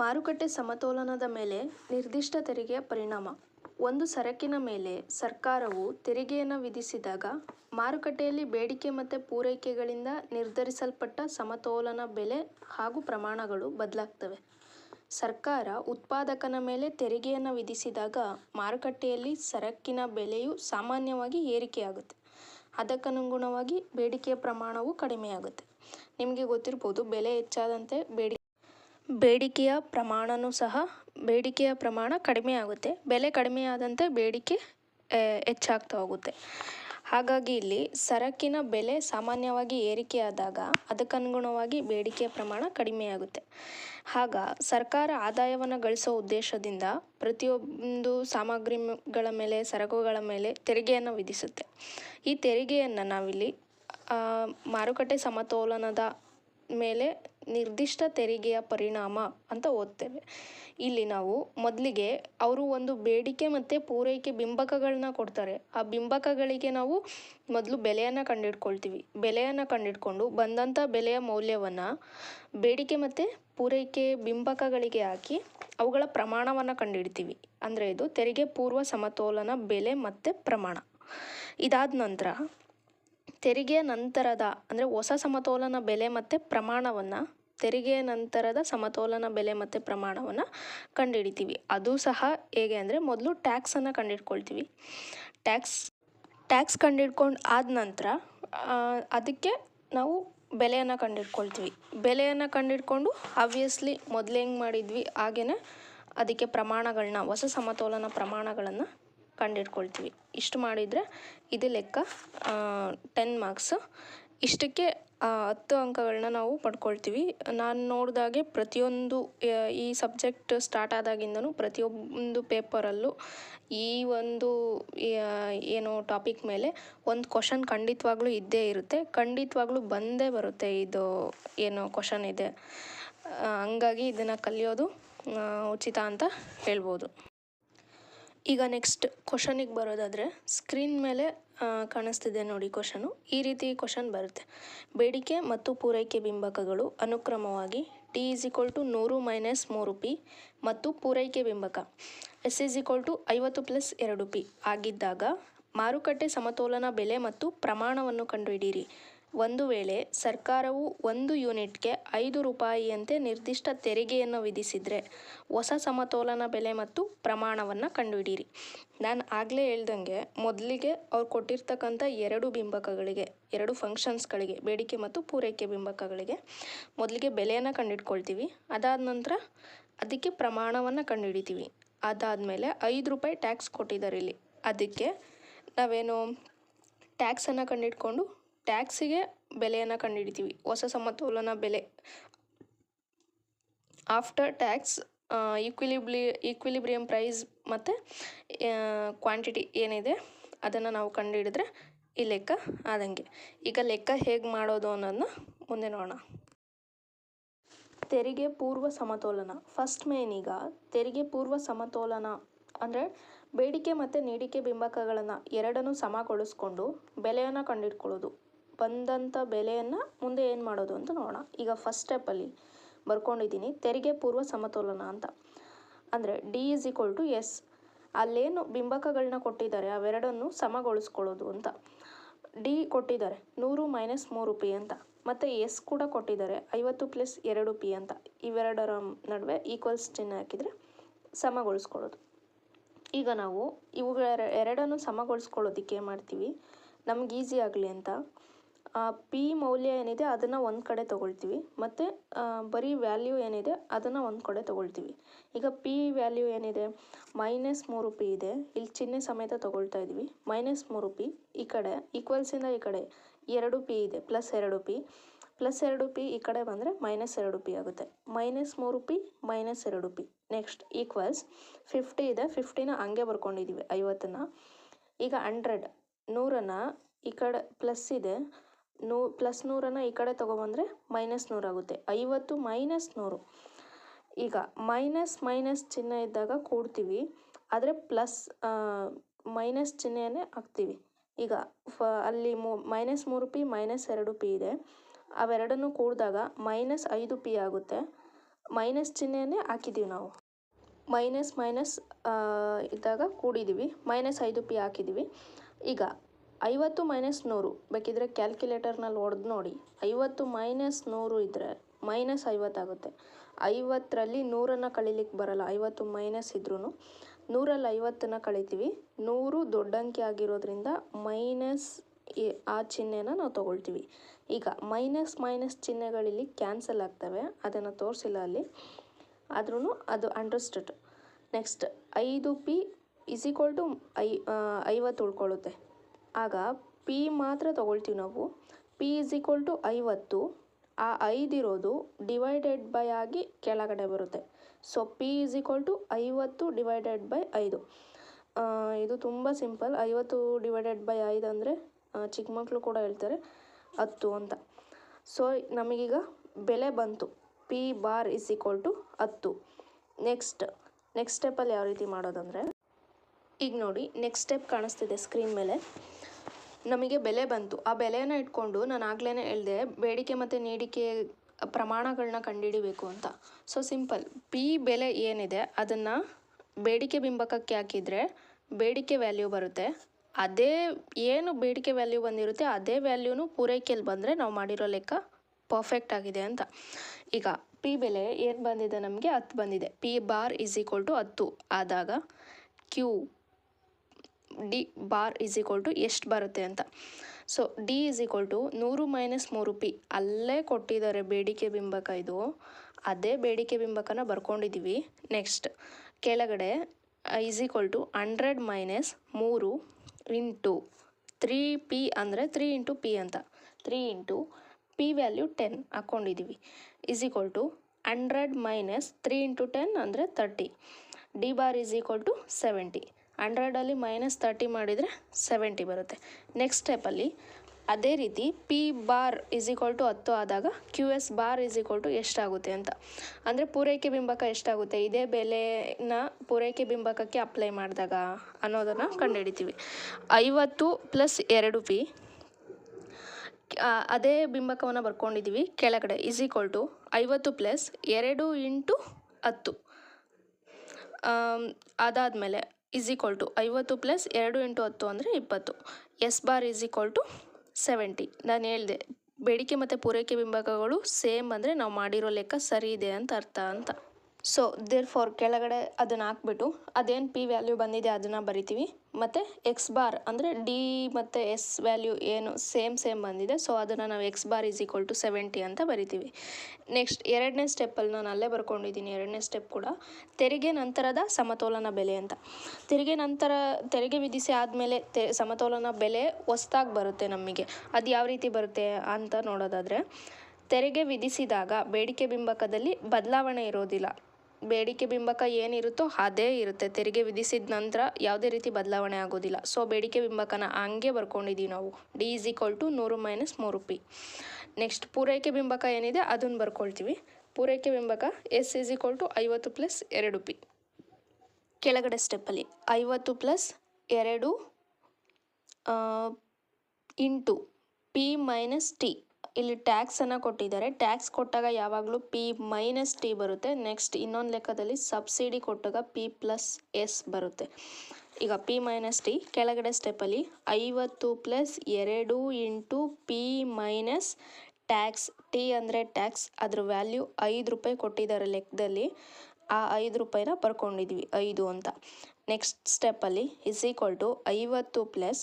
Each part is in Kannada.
ಮಾರುಕಟ್ಟೆ ಸಮತೋಲನದ ಮೇಲೆ ನಿರ್ದಿಷ್ಟ ತೆರಿಗೆಯ ಪರಿಣಾಮ. ಒಂದು ಸರಕಿನ ಮೇಲೆ ಸರ್ಕಾರವು ತೆರಿಗೆಯನ್ನು ವಿಧಿಸಿದಾಗ ಮಾರುಕಟ್ಟೆಯಲ್ಲಿ ಬೇಡಿಕೆ ಮತ್ತು ಪೂರೈಕೆಗಳಿಂದ ನಿರ್ಧರಿಸಲ್ಪಟ್ಟ ಸಮತೋಲನ ಬೆಲೆ ಹಾಗೂ ಪ್ರಮಾಣಗಳು ಬದಲಾಗ್ತವೆ. ಸರ್ಕಾರ ಉತ್ಪಾದಕನ ಮೇಲೆ ತೆರಿಗೆಯನ್ನು ವಿಧಿಸಿದಾಗ ಮಾರುಕಟ್ಟೆಯಲ್ಲಿ ಸರಕಿನ ಬೆಲೆಯು ಸಾಮಾನ್ಯವಾಗಿ ಏರಿಕೆಯಾಗುತ್ತೆ. ಅದಕ್ಕನುಗುಣವಾಗಿ ಬೇಡಿಕೆಯ ಪ್ರಮಾಣವು ಕಡಿಮೆಯಾಗುತ್ತೆ. ನಿಮಗೆ ಗೊತ್ತಿರ್ಬೋದು, ಬೆಲೆ ಹೆಚ್ಚಾದಂತೆ ಬೇಡಿ ಬೇಡಿಕೆಯ ಪ್ರಮಾಣವೂ ಸಹ ಬೇಡಿಕೆಯ ಪ್ರಮಾಣ ಕಡಿಮೆ ಆಗುತ್ತೆ. ಬೆಲೆ ಕಡಿಮೆ ಆದಂತೆ ಬೇಡಿಕೆ ಹೆಚ್ಚಾಗ್ತಾ ಹೋಗುತ್ತೆ. ಹಾಗಾಗಿ ಇಲ್ಲಿ ಸರಕಿನ ಬೆಲೆ ಸಾಮಾನ್ಯವಾಗಿ ಏರಿಕೆಯಾದಾಗ ಅದಕ್ಕನುಗುಣವಾಗಿ ಬೇಡಿಕೆಯ ಪ್ರಮಾಣ ಕಡಿಮೆಯಾಗುತ್ತೆ ಆಗ ಸರ್ಕಾರ ಆದಾಯವನ್ನು ಗಳಿಸೋ ಉದ್ದೇಶದಿಂದ ಪ್ರತಿಯೊಂದು ಸಾಮಗ್ರಿಗಳ ಮೇಲೆ, ಸರಕುಗಳ ಮೇಲೆ ತೆರಿಗೆಯನ್ನು ವಿಧಿಸುತ್ತೆ. ಈ ತೆರಿಗೆಯನ್ನು ನಾವಿಲ್ಲಿ ಮಾರುಕಟ್ಟೆ ಸಮತೋಲನದ ಮೇಲೆ ನಿರ್ದಿಷ್ಟ ತೆರಿಗೆಯ ಪರಿಣಾಮ ಅಂತ ಓದ್ತೇವೆ. ಇಲ್ಲಿ ನಾವು ಮೊದಲಿಗೆ ಅವರು ಒಂದು ಬೇಡಿಕೆ ಮತ್ತು ಪೂರೈಕೆ ಬಿಂಬಕಗಳನ್ನ ಕೊಡ್ತಾರೆ. ಆ ಬಿಂಬಕಗಳಿಗೆ ನಾವು ಮೊದಲು ಬೆಲೆಯನ್ನು ಕಂಡಿಡ್ಕೊಳ್ತೀವಿ. ಬೆಲೆಯನ್ನು ಕಂಡಿಡ್ಕೊಂಡು ಬಂದಂಥ ಬೆಲೆಯ ಮೌಲ್ಯವನ್ನು ಬೇಡಿಕೆ ಮತ್ತು ಪೂರೈಕೆ ಬಿಂಬಕಗಳಿಗೆ ಹಾಕಿ ಅವುಗಳ ಪ್ರಮಾಣವನ್ನು ಕಂಡಿಡ್ತೀವಿ. ಅಂದರೆ ಇದು ತೆರಿಗೆ ಪೂರ್ವ ಸಮತೋಲನ ಬೆಲೆ ಮತ್ತು ಪ್ರಮಾಣ. ಇದಾದ ನಂತರ ತೆರಿಗೆಯ ನಂತರದ, ಅಂದರೆ ಹೊಸ ಸಮತೋಲನ ಬೆಲೆ ಮತ್ತು ಪ್ರಮಾಣವನ್ನು ತೆರಿಗೆಯ ನಂತರದ ಸಮತೋಲನ ಬೆಲೆ ಮತ್ತು ಪ್ರಮಾಣವನ್ನು ಕಂಡುಹಿಡಿತೀವಿ ಅದು ಸಹ ಹೇಗೆ ಅಂದರೆ ಮೊದಲು ಟ್ಯಾಕ್ಸನ್ನು ಕಂಡುಹಿಡ್ಕೊಳ್ತೀವಿ ಟ್ಯಾಕ್ಸ್ ಟ್ಯಾಕ್ಸ್ ಕಂಡುಹಿಡ್ಕೊಂಡು ಆದ ನಂತರ ಅದಕ್ಕೆ ನಾವು ಬೆಲೆಯನ್ನು ಕಂಡುಹಿಡ್ಕೊಳ್ತೀವಿ ಬೆಲೆಯನ್ನು ಕಂಡುಹಿಡ್ಕೊಂಡು ಆಬ್ವಿಯಸ್ಲಿ ಮೊದಲು ಹೆಂಗೆ ಮಾಡಿದ್ವಿ ಹಾಗೆಯೇ ಅದಕ್ಕೆ ಪ್ರಮಾಣಗಳನ್ನ ಹೊಸ ಸಮತೋಲನ ಪ್ರಮಾಣಗಳನ್ನು ಕಂಡುಹಿಡ್ಕೊಳ್ತೀವಿ ಇಷ್ಟು ಮಾಡಿದರೆ ಇದು ಲೆಕ್ಕ ಟೆನ್ ಮಾರ್ಕ್ಸು ಇಷ್ಟಕ್ಕೆ ಹತ್ತು ಅಂಕಗಳನ್ನ ನಾವು ಪಡ್ಕೊಳ್ತೀವಿ. ನಾನು ನೋಡಿದಾಗೆ ಪ್ರತಿಯೊಂದು ಈ ಸಬ್ಜೆಕ್ಟ್ ಸ್ಟಾರ್ಟ್ ಆದಾಗಿಂದನೂ ಪ್ರತಿಯೊಂದು ಪೇಪರಲ್ಲೂ ಈ ಒಂದು ಏನು ಟಾಪಿಕ್ ಮೇಲೆ ಒಂದು ಕ್ವಶನ್ ಖಂಡಿತವಾಗ್ಲೂ ಇದ್ದೇ ಇರುತ್ತೆ. ಖಂಡಿತವಾಗ್ಲೂ ಬಂದೇ ಬರುತ್ತೆ ಇದು, ಏನು ಕ್ವಶನ್ ಇದೆ. ಹಂಗಾಗಿ ಇದನ್ನು ಕಲಿಯೋದು ಉಚಿತ ಅಂತ ಹೇಳ್ಬೋದು. ಈಗ ನೆಕ್ಸ್ಟ್ ಕ್ವಶನಿಗೆ ಬರೋದಾದರೆ ಸ್ಕ್ರೀನ್ ಮೇಲೆ ಕಾಣಿಸ್ತಿದೆ ನೋಡಿ ಕ್ವಶನು ಈ ರೀತಿ ಕ್ವಶನ್ ಬರುತ್ತೆ. ಬೇಡಿಕೆ ಮತ್ತು ಪೂರೈಕೆ ಬಿಂಬಕಗಳು ಅನುಕ್ರಮವಾಗಿ ಟಿ ಈಸ್ ಈಕ್ವಲ್ ಟು ನೂರು ಮೈನಸ್ ಮೂರು ಪಿ ಮತ್ತು ಪೂರೈಕೆ ಬಿಂಬಕ. ಎಸ್ ಈಸ್ ಈಕ್ವಲ್ ಟು ಐವತ್ತು ಪ್ಲಸ್ ಎರಡು ಪಿ ಆಗಿದ್ದಾಗ ಮಾರುಕಟ್ಟೆ ಸಮತೋಲನ ಬೆಲೆ ಮತ್ತು ಪ್ರಮಾಣವನ್ನು ಕಂಡುಹಿಡಿಯಿರಿ. ಒಂದು ವೇಳೆ ಸರ್ಕಾರವು ಒಂದು ಯೂನಿಟ್ಗೆ ಐದು ರೂಪಾಯಿಯಂತೆ ನಿರ್ದಿಷ್ಟ ತೆರಿಗೆಯನ್ನು ವಿಧಿಸಿದರೆ ಹೊಸ ಸಮತೋಲನ ಬೆಲೆ ಮತ್ತು ಪ್ರಮಾಣವನ್ನು ಕಂಡುಹಿಡಿಯಿರಿ ನಾನು ಆಗಲೇ ಹೇಳ್ದಂಗೆ ಮೊದಲಿಗೆ ಅವ್ರು ಕೊಟ್ಟಿರ್ತಕ್ಕಂಥ ಎರಡು ಬಿಂಬಕಗಳಿಗೆ, ಎರಡು ಫಂಕ್ಷನ್ಸ್ಗಳಿಗೆ ಬೇಡಿಕೆ ಮತ್ತು ಪೂರೈಕೆ ಬಿಂಬಕಗಳಿಗೆ ಮೊದಲಿಗೆ ಬೆಲೆಯನ್ನು ಕಂಡುಹಿಡ್ಕೊಳ್ತೀವಿ ಅದಾದ ನಂತರ ಅದಕ್ಕೆ ಪ್ರಮಾಣವನ್ನು ಕಂಡುಹಿಡಿತೀವಿ. ಅದಾದಮೇಲೆ ಐದು ರೂಪಾಯಿ ಟ್ಯಾಕ್ಸ್ ಕೊಟ್ಟಿದ್ದಾರೆ ಇಲ್ಲಿ. ಅದಕ್ಕೆ ನಾವೇನು ಟ್ಯಾಕ್ಸನ್ನು ಕಂಡುಹಿಡ್ಕೊಂಡು ಟ್ಯಾಕ್ಸಿಗೆ ಬೆಲೆಯನ್ನು ಕಂಡುಹಿಡಿತೀವಿ. ಹೊಸ ಸಮತೋಲನ ಬೆಲೆ. After tax equilibrium equilibrium price ಮತ್ತು ಕ್ವಾಂಟಿಟಿ ಏನಿದೆ, ಅದನ್ನು ನಾವು ಕಂಡುಹಿಡಿದ್ರೆ ಈ ಲೆಕ್ಕ ಆದಂಗೆ. ಈಗ ಲೆಕ್ಕ ಹೇಗೆ ಮಾಡೋದು ಅನ್ನೋದನ್ನ ಮುಂದೆ ನೋಡೋಣ. ತೆರಿಗೆ ಪೂರ್ವ ಸಮತೋಲನ. ಫಸ್ಟ್ ಮೇನ್ ಈಗ, ತೆರಿಗೆ ಪೂರ್ವ ಸಮತೋಲನ ಅಂದರೆ ಬೇಡಿಕೆ ಮತ್ತು ನೀಡಿಕೆ, ಬಿಂಬಕಗಳನ್ನು ಎರಡನ್ನೂ ಸಮಗೊಳಿಸ್ಕೊಂಡು ಬೆಲೆಯನ್ನು ಕಂಡುಹಿಡ್ಕೊಳ್ಳೋದು. ಬಂದಂಥ ಬೆಲೆಯನ್ನು ಮುಂದೆ ಏನು ಮಾಡೋದು ಅಂತ ನೋಡೋಣ. ಈಗ ಫಸ್ಟ್ ಸ್ಟೆಪ್ಪಲ್ಲಿ ಬರ್ಕೊಂಡಿದ್ದೀನಿ, ತೆರಿಗೆ ಪೂರ್ವ ಸಮತೋಲನ ಅಂತ. ಅಂದರೆ D is equal to S ಅಲ್ಲೇನು ಬಿಂಬಕಗಳನ್ನ ಕೊಟ್ಟಿದ್ದಾರೆ, ಅವೆರಡನ್ನು ಸಮಗೊಳಿಸ್ಕೊಳ್ಳೋದು ಅಂತ. ಡಿ ಕೊಟ್ಟಿದ್ದಾರೆ, ನೂರು ಮೈನಸ್ ಮೂರು ಪಿ ಅಂತ. ಮತ್ತು ಎಸ್ ಕೂಡ ಕೊಟ್ಟಿದ್ದಾರೆ, ಐವತ್ತು ಪ್ಲಸ್ ಎರಡು ಪಿ ಅಂತ. ಇವೆರಡರ ನಡುವೆ ಈಕ್ವಲ್ಸ್ ಚಿಹ್ನೆ ಹಾಕಿದರೆ ಸಮಗೊಳಿಸ್ಕೊಳ್ಳೋದು. ಈಗ ನಾವು ಇವುಗಳ ಎರಡನ್ನು ಸಮಗೊಳಿಸ್ಕೊಳ್ಳೋದಿಕ್ಕೆ ಮಾಡ್ತೀವಿ? ನಮ್ಗೆ ಈಸಿ ಆಗಲಿ ಅಂತ ಪಿ ಮೌಲ್ಯ ಏನಿದೆ ಅದನ್ನು ಒಂದು ಕಡೆ ತೊಗೊಳ್ತೀವಿ. ಮತ್ತು ಬರೀ ವ್ಯಾಲ್ಯೂ ಏನಿದೆ ಅದನ್ನು ಒಂದು ಕಡೆ ತೊಗೊಳ್ತೀವಿ. ಈಗ ಪಿ ವ್ಯಾಲ್ಯೂ ಏನಿದೆ? ಮೈನಸ್ ಮೂರು ಪಿ ಇದೆ. ಇಲ್ಲಿ ಚಿಹ್ನೆ ಸಮೇತ ತೊಗೊಳ್ತಾ ಇದ್ದೀವಿ ಮೈನಸ್ ಮೂರು ಪಿ ಈ ಕಡೆ ಈಕ್ವಲ್ಸಿಂದ ಈ ಕಡೆ. ಎರಡು ಪಿ ಇದೆ ಪ್ಲಸ್ ಎರಡು ಪಿ ಪ್ಲಸ್ ಎರಡು ಪಿ ಈ ಕಡೆ ಬಂದರೆ ಮೈನಸ್ ಎರಡು ಪಿ ಆಗುತ್ತೆ. ಮೈನಸ್ ಮೂರು ಪಿ ಮೈನಸ್ ಎರಡು ಪಿ ನೆಕ್ಸ್ಟ್ ಈಕ್ವಲ್ಸ್ ಫಿಫ್ಟಿ ಇದೆ. ಫಿಫ್ಟಿನ ಹಂಗೆ ಬರ್ಕೊಂಡಿದ್ದೀವಿ ಐವತ್ತನ್ನು. ಈಗ ಹಂಡ್ರೆಡ್ ನೂರನ್ನು ಈ ಕಡೆ ಪ್ಲಸ್ ಇದೆ. ನೂ ಪ್ಲಸ್ ನೂರನ್ನು ಈ ಕಡೆ ತೊಗೊಬಂದರೆ ಮೈನಸ್ ನೂರಾಗುತ್ತೆ ಐವತ್ತು ಮೈನಸ್ ನೂರು. ಈಗ ಮೈನಸ್ ಮೈನಸ್ ಚಿಹ್ನೆ ಇದ್ದಾಗ ಕೂಡ್ತೀವಿ. ಆದರೆ ಪ್ಲಸ್ ಮೈನಸ್ ಚಿಹ್ನೆಯನ್ನೇ ಹಾಕ್ತೀವಿ. ಈಗ ಫ, ಅಲ್ಲಿ ಮೂ ಮೈನಸ್ ಮೂರು ಪಿ ಮೈನಸ್ ಎರಡು ಪಿ ಇದೆ. ಅವೆರಡನ್ನು ಕೂಡಿದಾಗ ಮೈನಸ್ ಐದು ಪಿ ಆಗುತ್ತೆ. ಮೈನಸ್ ಚಿಹ್ನೆಯನ್ನೇ ಹಾಕಿದ್ದೀವಿ ನಾವು. ಮೈನಸ್ ಮೈನಸ್ ಇದ್ದಾಗ ಕೂಡಿದ್ದೀವಿ ಮೈನಸ್ ಐದು ಪಿ ಹಾಕಿದ್ದೀವಿ ಈಗ ಐವತ್ತು ಮೈನಸ್ ನೂರು ಬೇಕಿದ್ರೆ ಕ್ಯಾಲ್ಕುಲೇಟರ್ನಲ್ಲಿ ಹೊಡೆದು ನೋಡಿ. ಐವತ್ತು ಮೈನಸ್ ನೂರು ಇದ್ದರೆ ಮೈನಸ್ ಐವತ್ತಾಗುತ್ತೆ ಐವತ್ತರಲ್ಲಿ ನೂರನ್ನು ಕಳೀಲಿಕ್ಕೆ ಬರಲ್ಲ, ಐವತ್ತು ಮೈನಸ್ ಇದ್ರೂ ನೂರಲ್ಲಿ ಐವತ್ತನ್ನು ಕಳಿತೀವಿ. ನೂರು ದೊಡ್ಡ ಅಂಕಿ ಆಗಿರೋದ್ರಿಂದ ಮೈನಸ್ ಆ ಚಿಹ್ನೆನ ನಾವು ತೊಗೊಳ್ತೀವಿ. ಈಗ ಮೈನಸ್ ಮೈನಸ್ ಚಿಹ್ನೆಗಳಿಲ್ಲಿ ಕ್ಯಾನ್ಸಲ್ ಆಗ್ತವೆ. ಅದನ್ನು ತೋರಿಸಿಲ್ಲ ಅಲ್ಲಿ. ಆದ್ರೂ ಅದು ಅಂಡರ್ಸ್ಟುಡ್ ನೆಕ್ಸ್ಟ್ ಐದು ಪಿ ಇಸ್ ಈಕ್ವಲ್ ಟು ಐ ಐವತ್ತು ಉಳ್ಕೊಳ್ಳುತ್ತೆ. ಆಗ ಪಿ ಮಾತ್ರ ತಗೊಳ್ತೀವಿ ನಾವು. ಪಿ ಇಸ್ ಈಕ್ವಲ್ ಟು ಐವತ್ತು. ಆ ಐದಿರೋದು ಡಿವೈಡೆಡ್ ಬೈ ಆಗಿ ಕೆಳಗಡೆ ಬರುತ್ತೆ. So P is equal to ಐವತ್ತು ಡಿವೈಡೆಡ್ ಬೈ ಐದು. ಇದು ತುಂಬ ಸಿಂಪಲ್ ಐವತ್ತು ಡಿವೈಡೆಡ್ ಬೈ ಐದು ಅಂದರೆ ಚಿಕ್ಕ ಮಕ್ಕಳು ಕೂಡ ಹೇಳ್ತಾರೆ, ಹತ್ತು ಅಂತ. ಸೊ ನಮಗೀಗ ಬೆಲೆ ಬಂತು. P bar is equal to ಹತ್ತು. ನೆಕ್ಸ್ಟ್ ನೆಕ್ಸ್ಟ್ ಸ್ಟೆಪ್ಪಲ್ಲಿ ಯಾವ ರೀತಿ ಮಾಡೋದಂದರೆ, ಈಗ ನೋಡಿ ನೆಕ್ಸ್ಟ್ ಸ್ಟೆಪ್ ಕಾಣಿಸ್ತಿದೆ ಸ್ಕ್ರೀನ್ ಮೇಲೆ. ನಮಗೆ ಬೆಲೆ ಬಂತು. ಆ ಬೆಲೆಯನ್ನು ಇಟ್ಕೊಂಡು ನಾನು ಆಗ್ಲೇ ಹೇಳಿದೆ, ಬೇಡಿಕೆ ಮತ್ತು ನೀಡಿಕೆ ಪ್ರಮಾಣಗಳನ್ನ ಕಂಡುಹಿಡಿಬೇಕು ಅಂತ. ಸೊ ಸಿಂಪಲ್ ಪಿ ಬೆಲೆ ಏನಿದೆ, ಅದನ್ನು ಬೇಡಿಕೆ ಬಿಂಬಕಕ್ಕೆ ಹಾಕಿದರೆ ಬೇಡಿಕೆ ವ್ಯಾಲ್ಯೂ ಬರುತ್ತೆ. ಅದೇ ಏನು ಬೇಡಿಕೆ ವ್ಯಾಲ್ಯೂ ಬಂದಿರುತ್ತೆ, ಅದೇ ವ್ಯಾಲ್ಯೂನು ಪೂರೈಕೆಯಲ್ಲಿ ಬಂದರೆ ನಾವು ಮಾಡಿರೋ ಲೆಕ್ಕ ಪರ್ಫೆಕ್ಟ್ ಆಗಿದೆ ಅಂತ. ಈಗ ಪಿ ಬೆಲೆ ಏನು ಬಂದಿದೆ ನಮಗೆ? ಹತ್ತು ಬಂದಿದೆ. P bar is equal to ಹತ್ತು. ಆದಾಗ Q D bar is equal to ಎಷ್ಟು ಬರುತ್ತೆ ಅಂತ. So D is equal to ನೂರು ಮೈನಸ್ ಮೂರು ಪಿ ಅಲ್ಲೇ ಕೊಟ್ಟಿದ್ದಾರೆ ಬೇಡಿಕೆ ಬಿಂಬಕ ಇದು. ಅದೇ ಬೇಡಿಕೆ ಬಿಂಬಕನ ಬರ್ಕೊಂಡಿದ್ದೀವಿ ನೆಕ್ಸ್ಟ್ ಕೆಳಗಡೆ is equal to hundred minus ಮೂರು ಇಂಟು ತ್ರೀ ಪಿ ಅಂದರೆ ತ್ರೀ ಇಂಟು ಪಿ ಅಂತ. Three into P value ten ಹಾಕ್ಕೊಂಡಿದ್ದೀವಿ is equal to hundred minus three into ten ಅಂದರೆ thirty D bar is equal to seventy ಹಂಡ್ರೆಡಲ್ಲಿ minus thirty ಮಾಡಿದರೆ ಸೆವೆಂಟಿ ಬರುತ್ತೆ. ನೆಕ್ಸ್ಟ್ ಸ್ಟೆಪ್ಪಲ್ಲಿ ಅದೇ ರೀತಿ P bar is equal to ಹತ್ತು ಆದಾಗ Q S bar is equal to ಎಷ್ಟಾಗುತ್ತೆ ಅಂತ. ಅಂದರೆ ಪೂರೈಕೆ ಬಿಂಬಕ ಎಷ್ಟಾಗುತ್ತೆ? ಇದೇ ಬೆಲೆನ ಪೂರೈಕೆ ಬಿಂಬಕಕ್ಕೆ ಅಪ್ಲೈ ಮಾಡಿದಾಗ ಅನ್ನೋದನ್ನು ಕಂಡುಹಿಡಿತೀವಿ. ಐವತ್ತು ಪ್ಲಸ್ ಎರಡು ಪಿ ಅದೇ ಬಿಂಬಕವನ್ನು ಬರ್ಕೊಂಡಿದ್ದೀವಿ ಕೆಳಗಡೆ ಇಸ್ ಈಕ್ವಲ್ ಟು ಐವತ್ತು ಪ್ಲಸ್ ಎರಡು ಇಂಟು ಹತ್ತು. ಅದಾದಮೇಲೆ ಇಸ್ ಈಕ್ವಲ್ ಟು ಐವತ್ತು ಪ್ಲಸ್ ಎರಡು ಇಂಟು ಹತ್ತು ಅಂದರೆ ಇಪ್ಪತ್ತು. S bar is equal to seventy ನಾನು ಹೇಳಿದೆ, ಬೇಡಿಕೆ ಮತ್ತು ಪೂರೈಕೆ ಬಿಂಬಕಗಳು ಸೇಮ್ ಅಂದರೆ ನಾವು ಮಾಡಿರೋ ಲೆಕ್ಕ ಸರಿ ಇದೆ ಅಂತ ಅರ್ಥ ಅಂತ. ಸೊ ದೇರ್ ಫಾರ್ ಕೆಳಗಡೆ ಅದನ್ನು ಹಾಕ್ಬಿಟ್ಟು, ಅದೇನು ಪಿ ವ್ಯಾಲ್ಯೂ ಬಂದಿದೆ ಅದನ್ನು ಬರಿತೀವಿ. ಮತ್ತು ಎಕ್ಸ್ ಬಾರ್ ಅಂದರೆ ಡಿ ಮತ್ತು ಎಸ್ ವ್ಯಾಲ್ಯೂ ಏನು ಸೇಮ್ ಸೇಮ್ ಬಂದಿದೆ. ಸೊ ಅದನ್ನು ನಾವು X bar is equal to seventy ಅಂತ ಬರಿತೀವಿ. ನೆಕ್ಸ್ಟ್ ಎರಡನೇ ಸ್ಟೆಪ್ಪಲ್ಲಿ ನಾನು ಅಲ್ಲೇ ಬರ್ಕೊಂಡಿದ್ದೀನಿ ಎರಡನೇ ಸ್ಟೆಪ್ ಕೂಡ ತೆರಿಗೆ ನಂತರದ ಸಮತೋಲನ ಬೆಲೆ ಅಂತ. ತೆರಿಗೆ ನಂತರ, ತೆರಿಗೆ ವಿಧಿಸಿ ಆದಮೇಲೆ ತೆ, ಸಮತೋಲನ ಬೆಲೆ ಹೊಸ್ದಾಗಿ ಬರುತ್ತೆ ನಮಗೆ ಅದು ಯಾವ ರೀತಿ ಬರುತ್ತೆ ಅಂತ ನೋಡೋದಾದರೆ, ತೆರಿಗೆ ವಿಧಿಸಿದಾಗ ಬೇಡಿಕೆ ಬಿಂಬಕದಲ್ಲಿ ಬದಲಾವಣೆ ಇರೋದಿಲ್ಲ. ಬೇಡಿಕೆ ಬಿಂಬಕ ಏನಿರುತ್ತೋ ಅದೇ ಇರುತ್ತೆ. ತೆರಿಗೆ ವಿಧಿಸಿದ ನಂತರ ಯಾವುದೇ ರೀತಿ ಬದಲಾವಣೆ ಆಗೋದಿಲ್ಲ. ಸೊ ಬೇಡಿಕೆ ಬಿಂಬಕನ ಹಂಗೆ ಬರ್ಕೊಂಡಿದ್ದೀವಿ ನಾವು. ಡಿ ಇಸ್ ಈಕ್ವಲ್ ಟು ನೂರು ಮೈನಸ್ ಮೂರು ಪಿ ನೆಕ್ಸ್ಟ್ ಪೂರೈಕೆ ಬಿಂಬಕ ಏನಿದೆ ಅದನ್ನು ಬರ್ಕೊಳ್ತೀವಿ. ಪೂರೈಕೆ ಬಿಂಬಕ ಎಸ್ ಇಸ್ ಈಕ್ವಲ್ ಟು ಐವತ್ತು ಪ್ಲಸ್ ಎರಡು ಪಿ ಕೆಳಗಡೆ ಸ್ಟೆಪ್ಪಲ್ಲಿ ಐವತ್ತು ಪ್ಲಸ್ ಎರಡು ಇಂಟು ಪಿ ಮೈನಸ್ ಟಿ ಇಲ್ಲಿ ಟ್ಯಾಕ್ಸನ್ನು ಕೊಟ್ಟಿದ್ದಾರೆ. ಟ್ಯಾಕ್ಸ್ ಕೊಟ್ಟಾಗ ಯಾವಾಗಲೂ ಪಿ ಮೈನಸ್ ಟಿ ಬರುತ್ತೆ. ನೆಕ್ಸ್ಟ್ ಇನ್ನೊಂದು ಲೆಕ್ಕದಲ್ಲಿ ಸಬ್ಸಿಡಿ ಕೊಟ್ಟಾಗ ಪಿ ಪ್ಲಸ್ ಎಸ್ ಬರುತ್ತೆ. ಈಗ ಪಿ ಮೈನಸ್ ಟಿ ಕೆಳಗಡೆ ಸ್ಟೆಪ್ಪಲ್ಲಿ ಐವತ್ತು ಪ್ಲಸ್ ಎರಡು into P minus tax T ಅಂದರೆ ಟ್ಯಾಕ್ಸ್ ಅದ್ರ ವ್ಯಾಲ್ಯೂ ಐದು ರೂಪಾಯಿ ಕೊಟ್ಟಿದ್ದಾರೆ ಲೆಕ್ಕದಲ್ಲಿ. ಆ ಐದು ರೂಪಾಯಿನ ಬರ್ಕೊಂಡಿದ್ವಿ ಐದು ಅಂತ. ನೆಕ್ಸ್ಟ್ ಸ್ಟೆಪ್ಪಲ್ಲಿ ಇಸ್ ಈಕ್ವಲ್ ಟು ಐವತ್ತು ಪ್ಲಸ್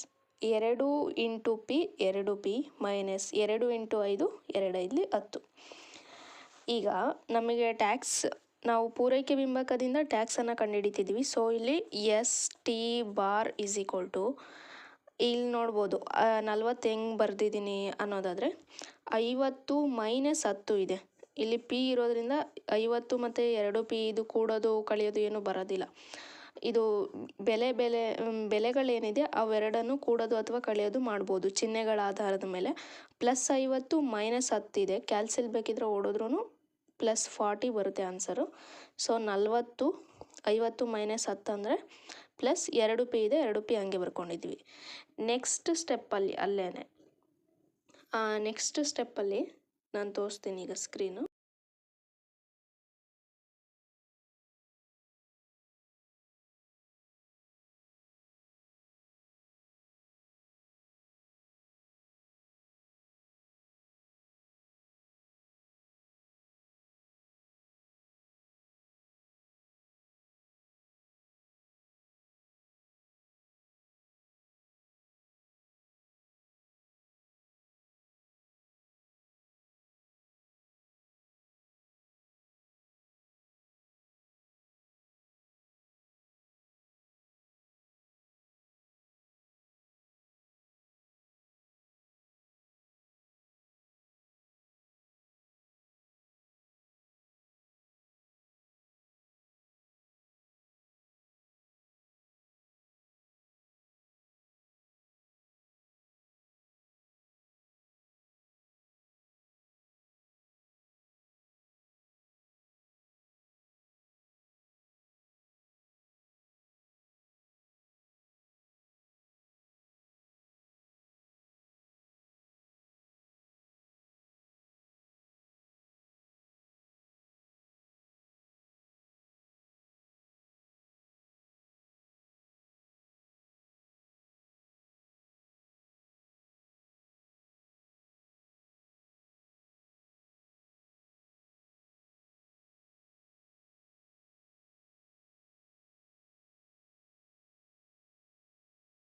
ಎರಡು ಇಂಟು ಪಿ, ಎರಡು ಪಿ ಮೈನಸ್ ಎರಡು ಇಂಟು ಐದು, ಎರಡು ಐದಲಿ ಹತ್ತು. ಈಗ ನಮಗೆ ಟ್ಯಾಕ್ಸ್, ನಾವು ಪೂರೈಕೆ ಬಿಂಬಕದಿಂದ ಟ್ಯಾಕ್ಸನ್ನು ಕಂಡುಹಿಡಿತಿದ್ವಿ. ಸೊ ಇಲ್ಲಿ S T bar is equal to, ಇಲ್ಲಿ ನೋಡ್ಬೋದು ನಲ್ವತ್ತು ಹೆಂಗೆ ಬರೆದಿದ್ದೀನಿ ಅನ್ನೋದಾದರೆ, ಐವತ್ತು ಮೈನಸ್ ಹತ್ತು ಇದೆ. ಇಲ್ಲಿ ಪಿ ಇರೋದ್ರಿಂದ ಐವತ್ತು ಮತ್ತು ಎರಡು ಪಿ ಇದು ಕೂಡೋದು, ಕಳೆಯೋದು ಏನು ಬರೋದಿಲ್ಲ. ಇದು ಬೆಲೆ ಬೆಲೆ ಬೆಲೆಗಳೇನಿದೆ ಅವೆರಡನ್ನು ಕೂಡೋದು ಅಥವಾ ಕಳೆಯೋದು ಮಾಡ್ಬೋದು ಚಿಹ್ನೆಗಳ ಆಧಾರದ ಮೇಲೆ. ಪ್ಲಸ್ ಐವತ್ತು, ಮೈನಸ್ ಹತ್ತಿದೆ ಕ್ಯಾಲ್ಸಿಲ್ ಬೇಕಿದ್ರೆ ಓಡಿದ್ರೂ ಪ್ಲಸ್ ಫಾರ್ಟಿ ಬರುತ್ತೆ ಆನ್ಸರು. ಸೊ ನಲ್ವತ್ತು, ಐವತ್ತು ಮೈನಸ್ ಹತ್ತು ಅಂದರೆ ಪ್ಲಸ್ ಎರಡು ಪಿ ಇದೆ, ಎರಡು ಪಿ ಹಂಗೆ ಬರ್ಕೊಂಡಿದ್ವಿ. ನೆಕ್ಸ್ಟ್ ಸ್ಟೆಪ್ಪಲ್ಲಿ ಅಲ್ಲೇ ನೆಕ್ಸ್ಟ್ ಸ್ಟೆಪ್ಪಲ್ಲಿ ನಾನು ತೋರಿಸ್ತೀನಿ ಈಗ ಸ್ಕ್ರೀನು.